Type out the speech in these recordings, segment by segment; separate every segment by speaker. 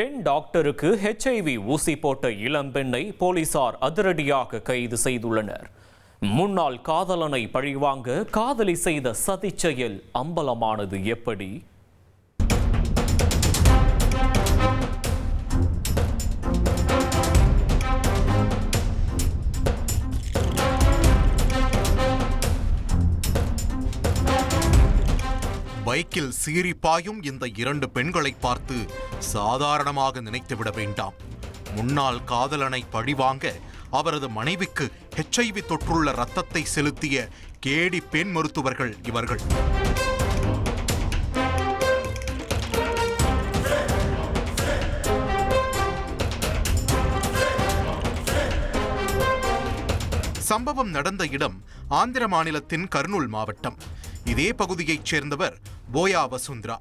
Speaker 1: பெண் டாக்டருக்கு ஹெச்ஐவி ஊசி போட்ட இளம்பெண்ணை போலீசார் அதிரடியாக கைது செய்துள்ளனர். முன்னாள் காதலனை பழிவாங்க காதலி செய்த சதிச்செயல் அம்பலமானது எப்படி?
Speaker 2: பைக்கில் சீறி பாயும் இந்த இரண்டு பெண்களை பார்த்து சாதாரணமாக நினைத்துவிட வேண்டாம். முன்னாள் காதலனை பழிவாங்க அவரது மனைவிக்கு ஹெச்ஐவி தொற்றுள்ள ரத்தத்தை செலுத்திய கேடி பெண் மருத்துவர்கள் இவர்கள். சம்பவம் நடந்த இடம் ஆந்திர மாநிலத்தின் கர்னூல் மாவட்டம். இதே பகுதியைச் சேர்ந்தவர் போயா வசுந்தரா.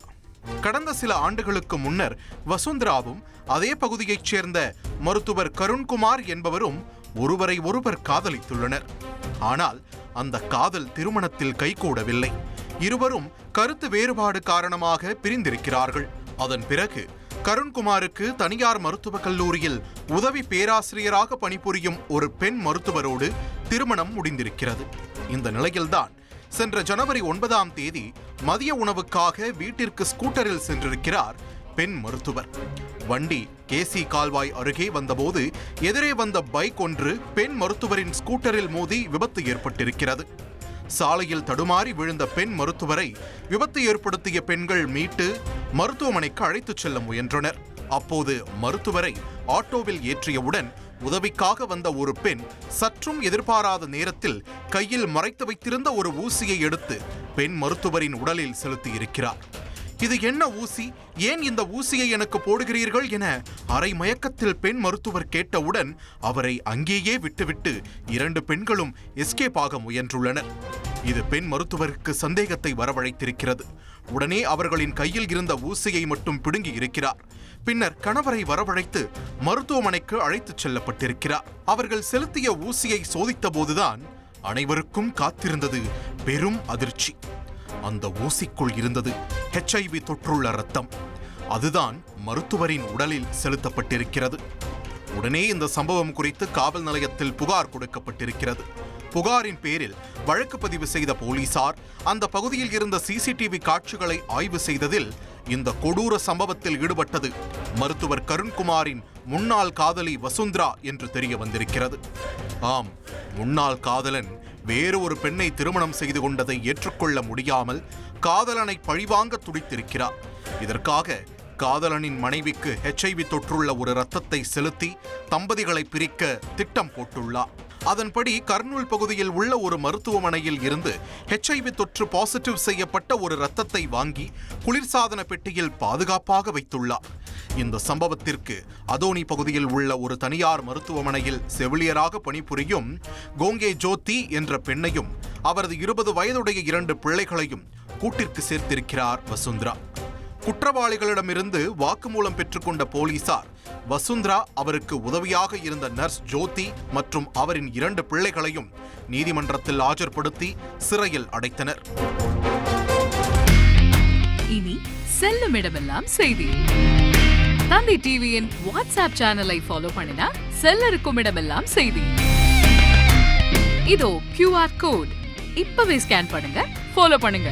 Speaker 2: கடந்த சில ஆண்டுகளுக்கு முன்னர் வசுந்தராவும் அதே பகுதியைச் சேர்ந்த மருத்துவர் கருண்குமார் என்பவரும் ஒருவரை ஒருவர் காதலித்துள்ளனர். ஆனால் அந்த காதல் திருமணத்தில் கைகூடவில்லை. இருவரும் கருத்து வேறுபாடு காரணமாக பிரிந்திருக்கிறார்கள். அதன் பிறகு கருண்குமாருக்கு தனியார் மருத்துவக் கல்லூரியில் உதவி பேராசிரியராக பணிபுரியும் ஒரு பெண் மருத்துவரோடு திருமணம் முடிந்திருக்கிறது. இந்த நிலையில்தான் சென்ற ஜனவரி ஒன்பதாம் தேதி மதிய உணவுக்காக வீட்டிற்கு ஸ்கூட்டரில் சென்றிருக்கிறார் பெண் மருத்துவர். வண்டி கேசி கால்வாய் அருகே வந்தபோது எதிரே வந்த பைக் ஒன்று பெண் மருத்துவரின் ஸ்கூட்டரில் மோதி விபத்து ஏற்பட்டிருக்கிறது. சாலையில் தடுமாறி விழுந்த பெண் மருத்துவரை விபத்து ஏற்படுத்திய பெண்கள் மீட்டு மருத்துவமனைக்கு அழைத்துச் செல்ல முயன்றனர். அப்போது மருத்துவரை ஆட்டோவில் ஏற்றியவுடன் உதவிக்காக வந்த ஒரு பெண் சற்றும் எதிர்பாராத நேரத்தில் கையில் மறைத்து வைத்திருந்த ஒரு ஊசியை எடுத்து பெண் மருத்துவரின் உடலில் செலுத்தியிருக்கிறார். இது என்ன ஊசி? ஏன் இந்த ஊசியை எனக்கு போடுகிறீர்கள் என அரை மயக்கத்தில் பெண் மருத்துவர் கேட்டவுடன் அவரை அங்கேயே விட்டுவிட்டு இரண்டு பெண்களும் எஸ்கேப் ஆக முயன்றுள்ளனர். இது பெண் மருத்துவருக்கு சந்தேகத்தை வரவழைத்திருக்கிறது. உடனே அவர்களின் கையில் இருந்த ஊசியை மட்டும் பிடுங்கி இருக்கிறார். பின்னர் கணவரை வரவழைத்து மருத்துவமனைக்கு அழைத்துச் செல்லப்பட்டிருக்கிறார். அவர்கள் செலுத்திய ஊசியை சோதித்தபோதுதான் அனைவருக்கும் காத்திருந்தது பெரும் அதிர்ச்சி. அந்த ஊசிக்குள் இருந்தது ஹெச்ஐவி தொற்றுள்ள ரத்தம் அதுதான் மருத்துவரின் உடலில் செலுத்தப்பட்டிருக்கிறது. உடனே இந்த சம்பவம் குறித்து காவல் நிலையத்தில் புகார் கொடுக்கப்பட்டிருக்கிறது. புகாரின் பேரில் வழக்கு பதிவு செய்த போலீசார் அந்த பகுதியில் இருந்த சிசிடிவி காட்சிகளை ஆய்வு செய்ததில் இந்த கொடூர சம்பவத்தில் ஈடுபட்டது மருத்துவர் கருண்குமாரின் முன்னாள் காதலி வசுந்தரா என்று தெரிய வந்திருக்கிறது. ஆம் முன்னாள் காதலன் வேறு ஒரு பெண்ணை திருமணம் செய்து கொண்டதை ஏற்றுக்கொள்ள முடியாமல் காதலனை பழிவாங்க துடித்திருக்கிறார். இதற்காக காதலனின் மனைவிக்கு ஹெச்ஐவி தொற்றுள்ள ஒரு ரத்தத்தை செலுத்தி தம்பதிகளை பிரிக்க திட்டம் போட்டுள்ளார். அதன்படி கர்னூல் பகுதியில் உள்ள ஒரு மருத்துவமனையில் இருந்து ஹெச்ஐவி தொற்று பாசிட்டிவ் செய்யப்பட்ட ஒரு ரத்தத்தை வாங்கி குளிர்சாதன பெட்டியில் பாதுகாப்பாக வைத்துள்ளார். இந்த சம்பவத்திற்கு அதோனி பகுதியில் உள்ள ஒரு தனியார் மருத்துவமனையில் செவிலியராக பணிபுரியும் கோங்கே ஜோதி என்ற பெண்ணையும் அவரது இருபது வயதுடைய இரண்டு பிள்ளைகளையும் கூட்டிற்கு சேர்த்திருக்கிறார் வசுந்தரா. குற்றவாளிகளிடமிருந்து வாக்குமூலம் பெற்றுக்கொண்ட போலீசார் வசுந்தரா அவருக்கு உதவியாக இருந்த நர்ஸ் ஜோதி மற்றும் அவரின் இரண்டு பிள்ளைகளையும் நீதிமன்றத்தில் ஆஜர்படுத்தி சிறையில் அடைத்தனர்.
Speaker 3: இனி செல்லும் இடமெல்லாம் செய்தி. தந்தி டிவியின் வாட்ஸ்அப் சேனலை ஃபாலோ பண்ணினா செல்ல இருக்கும் இடமெல்லாம் செய்தி. இதோ கியூஆர் கோட் இப்பவே ஸ்கேன் பண்ணுங்க ஃபாலோ பண்ணுங்க.